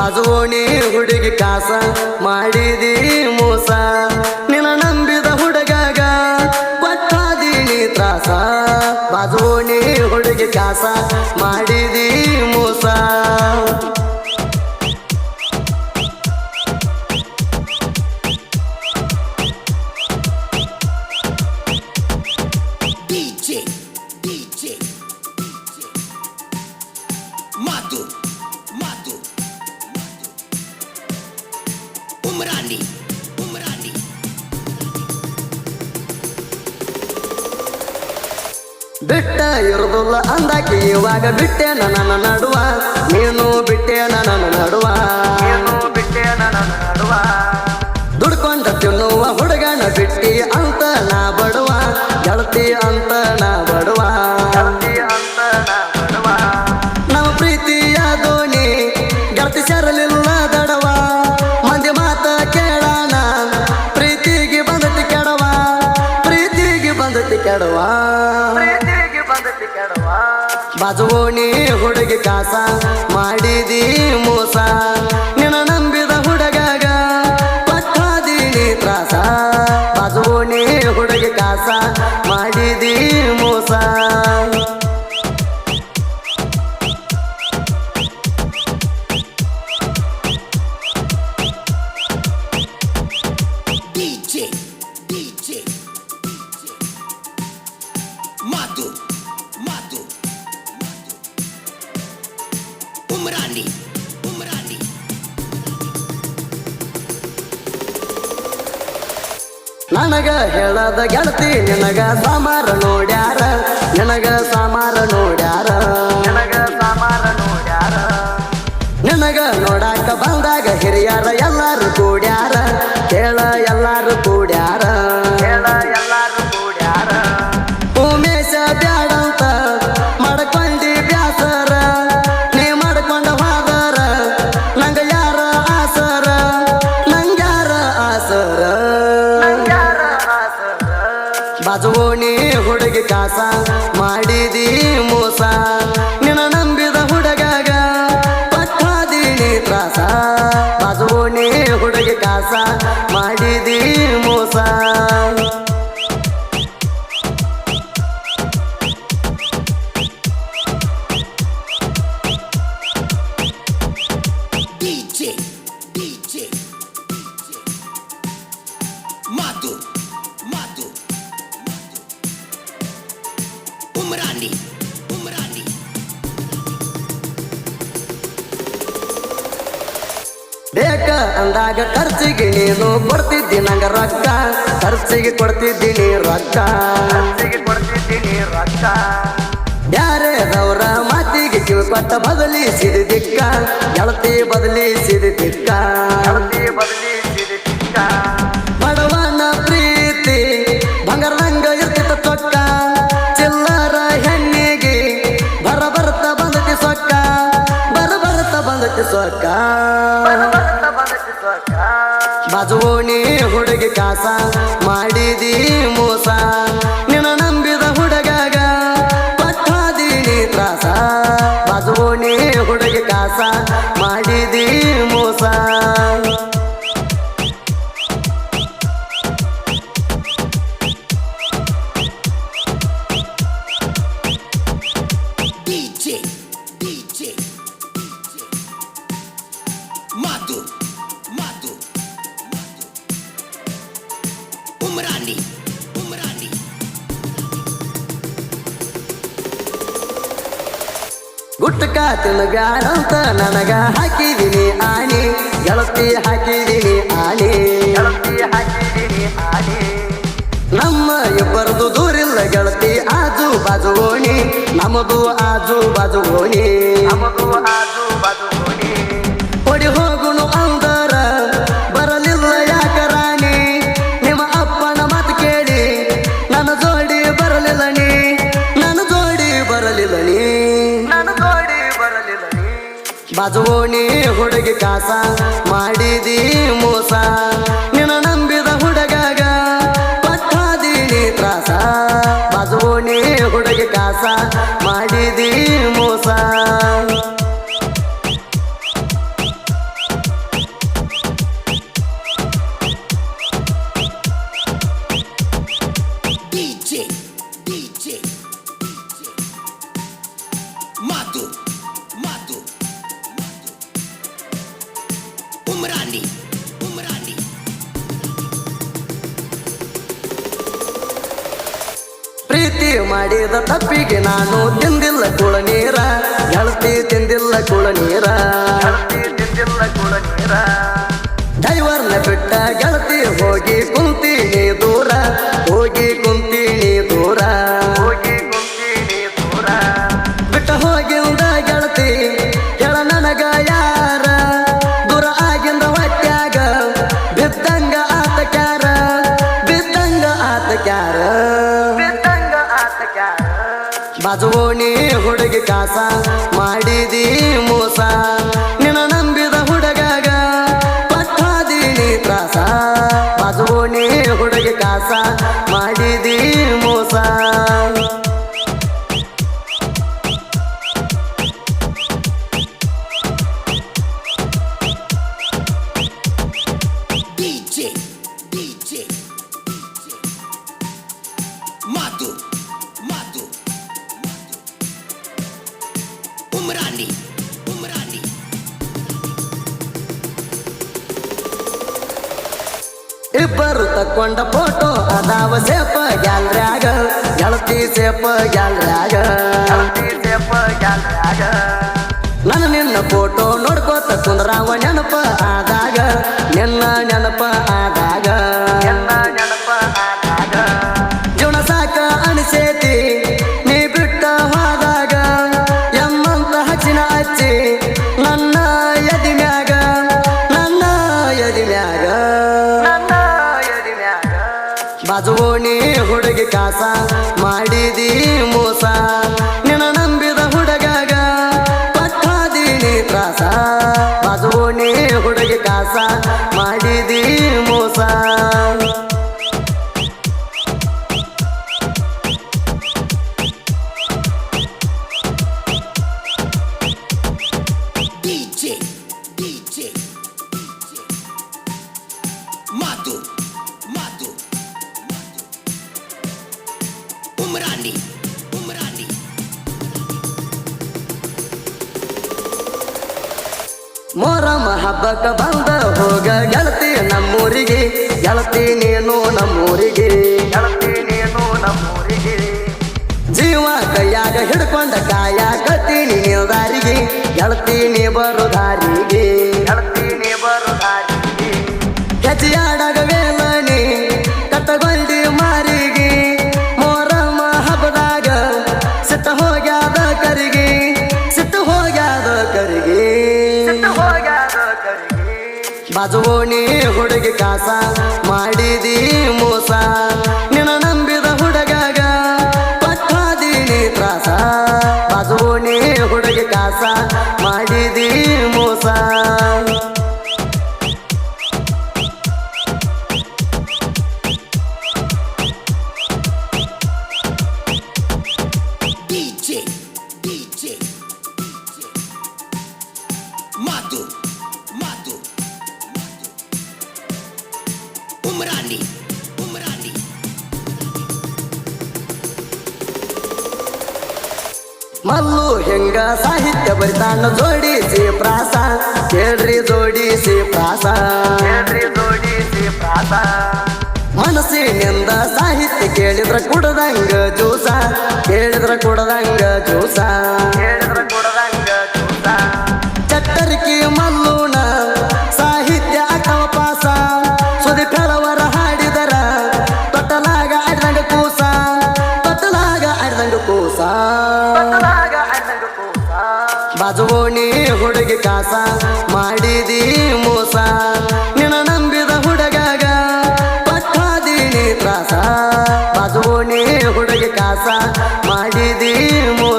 ಬಾಜುವೋಣಿ ಹುಡುಗಿ ಕಾಸ ಮಾಡಿದಿ ಮೋಸ. ಬಿಟ್ಟ ಇರುದಿಲ್ಲ ಅಂದಾಕಿ ಇವಾಗ ಬಿಟ್ಟೆ ನನ್ನ ನಡುವ. ನೀನು ಬಿಟ್ಟೆ ನನ್ನ ನಡುವ. ಬಿಟ್ಟೆ ನನ್ನ ನಡುವ. ದುಡ್ಕೊಂಡ ತಿನ್ನುವ ಹುಡುಗನ ಬಿಟ್ಟಿ ಅಂತ ನಾ ಬಡುವ. ಗೆಳತಿ ಅಂತ ಬಾಜುವೋಣಿ ಹುಡುಗಿ ಕಾಸ. ನನಗ ಹೇಳದ ಗೆಳತಿ ನಿನಗ ಸಾಮಾರ ನೋಡ್ಯಾರ ನಿನಗ ಸಾಮಾರ ನೋಡ್ಯಾರ. ಅಂದಾಗ ಖರ್ಚಿಗೆ ನೀನು ಕೊಡ್ತಿದ್ದಿ ನಂಗ ರೊಕ್ಕ. ಖರ್ಚಿಗೆ ಕೊಡ್ತಿದ್ದೀನಿ ರೊಕ್ಕ. ಖರ್ಚಿಗೆ ಕೊಡ್ತಿದ್ದೀನಿ ರೊಕ್ಕ. ಬ್ಯಾರೆದವರ ಮಾತಿಗೆ ಕಿವಿ ಕೊಟ್ಟ ಬದಲಿಸಿದ ದಿಕ್ಕ. ಎಳತಿ ಬದಲಿಸಿದ ದಿಕ್ಕ. ಗೆಳತಿ ಬದಲಿಸಿದ ದಿಕ್ಕ. ಬಡವನ ಪ್ರೀತಿ ಬಂಗಾರದಂಗ ಇರ್ತಿತ್ತ ಚೊಕ್ಕ. ಚಿಲ್ಲರ ಹೆಣ್ಣಿಗೆ ಬರ ಬರ್ತ ಬಂದತಿ ಸೊಕ್ಕ. ಬರ ಬರ್ತ ಬಂದತಿ ಸೊಕ್ಕ. ಬಾಜುವೋಣಿ ಹುಡುಗಿ ಕಾಸ ಮಾಡಿದಿ ಮೋಸ. ಗುಟ್ಟಕ ತಿನ್ನಬ್ಯಾಡಂತ ನನಗ ಹಾಕಿದಿನಿ ಆನೆ. ಗೆಳತಿ ಹಾಕಿದೀನಿ ಆನೆ. ಗೆಳತಿ ಹಾಕಿದಿನಿ ಆನೆ. ನಮ್ಮ ಇಬ್ಬರದು ದೂರಿಲ್ಲ ಗೆಳತಿ ಆಜು ಬಾಜು ಓಣಿ. ನಮ್ಮದು ಆಜು ಬಾಜು ಓಣಿ. ನಮ್ಮದು ಆಜು ಬಾಜು ಬಾಜುವೋಣಿ ಹುಡುಗಿ ಕಾಸ ಮಾಡಿದಿ ಮೋಸ. ನಿನ್ನ ನಂಬಿದ ಹುಡುಗಾಗ ಪಟ್ಟಾದೀನಿ ತ್ರಾಸ. ಬಾಜುವೋಣಿ ಹುಡುಗಿ ಕಾಸ ಮಾಡಿದ ತಪ್ಪಿಗೆ ನಾನು ತಿಂದಿಲ್ಲ ಕುಳ ನೀರ ಗೆಳತಿ ತಿಂದಿಲ್ಲ ಕುಳ ನೀರ ಬಾಜುವೋಣಿ ಹುಡುಗಿ ಕಾಸ ಮಾಡಿದಿ ಮೋಸ. ನಿನ್ನ ನಂಬಿದ ಹುಡುಗಾಗ ಪಟ್ಟಾದೀನಿ ತ್ರಾಸ. ಬಾಜುವೋಣಿ ಹುಡುಗಿ ಕಾಸ ಮಾಡಿದಿ ಇಬ್ಬರು ತಕ್ಕೊಂಡ ಫೋಟೋ ಅದಾವ ಸೇಪ ಗ್ಯಾಲ್ರ್ಯಾಗ. ಗೆಳತಿ ಸೇಪ ಗ್ಯಾಲ್ರ್ಯಾಗ. ಸೇಪ ಗ್ಯಾಲ್ರ್ಯಾಗ. ನನ್ನ ನಿನ್ನ ಫೋಟೋ ನೋಡ್ಕೋತ ಕುಂದ್ರಾವ ನೆನಪ ಆದಾಗ. ನಿನ್ನ ನೆನಪ ಆದಾಗ. ಹುಡುಗಿ ಕಾಸ ಉಮ್ರಾನಿ ಉಮ್ರಾನಿ ಬಂದ ಹೋಗ ಗೆಳತಿ ನಮ್ಮೂರಿಗೆ. ಗೆಳತಿ ನೀನು ನಮ್ಮೂರಿಗೆ. ಗೆಳತಿ ನೀನು ನಮ್ಮೂರಿಗೆ. ಜೀವ ಕೈಯಾಗ ಹಿಡ್ಕೊಂಡ ಕಾಯ ಕತ್ತೀನಿ ದಾರಿಗೆ ಗೆಳತಿ ಬಾಜುವೋಣಿ ಹುಡುಗಿ ಕಾಸ ಮಾಡಿದಿ ಮೋಸ. ನಿನ್ನ ನಂಬಿದ ಹುಡುಗಾಗ ಪಟ್ಟಾದೀನಿ ತ್ರಾಸ. ಬಾಜುಗೋಣಿ ಹುಡುಗಿ ಕಾಸ ಮಾಡಿದಿ ಮಲ್ಲು ಹೆಂಗ ಸಾಹಿತ್ಯ ಬರಿತಾನ ಜೋಡಿಸಿ ಪ್ರಾಸ. ಕೇಳ್ರಿ ಜೋಡಿಸಿ ಪ್ರಾಸ. ಕೇಳ್ರಿ ಜೋಡಿಸಿ ಪ್ರಾಸ. ಮನಸ್ಸಿನಿಂದ ಸಾಹಿತ್ಯ ಕೇಳಿದ್ರ ಕುಡದಂಗ ಜೋಸ. ಕೇಳಿದ್ರ ಕುಡದಂಗ ಜ್ಯೂಸ ಬಾಜುವೋಣಿ ಹುಡುಗಿ ಕಾಸ ಮಾಡಿದಿ ಮೋಸ. ನಿನ್ನ ನಂಬಿದ ಹುಡುಗಾಗ ಪಕ್ಕಾದೀನಿ ತ್ರಾಸ. ಬಾಜುವೋಣಿ ಹುಡುಗಿ ಕಾಸ ಮಾಡಿದಿ ಮೋಸ.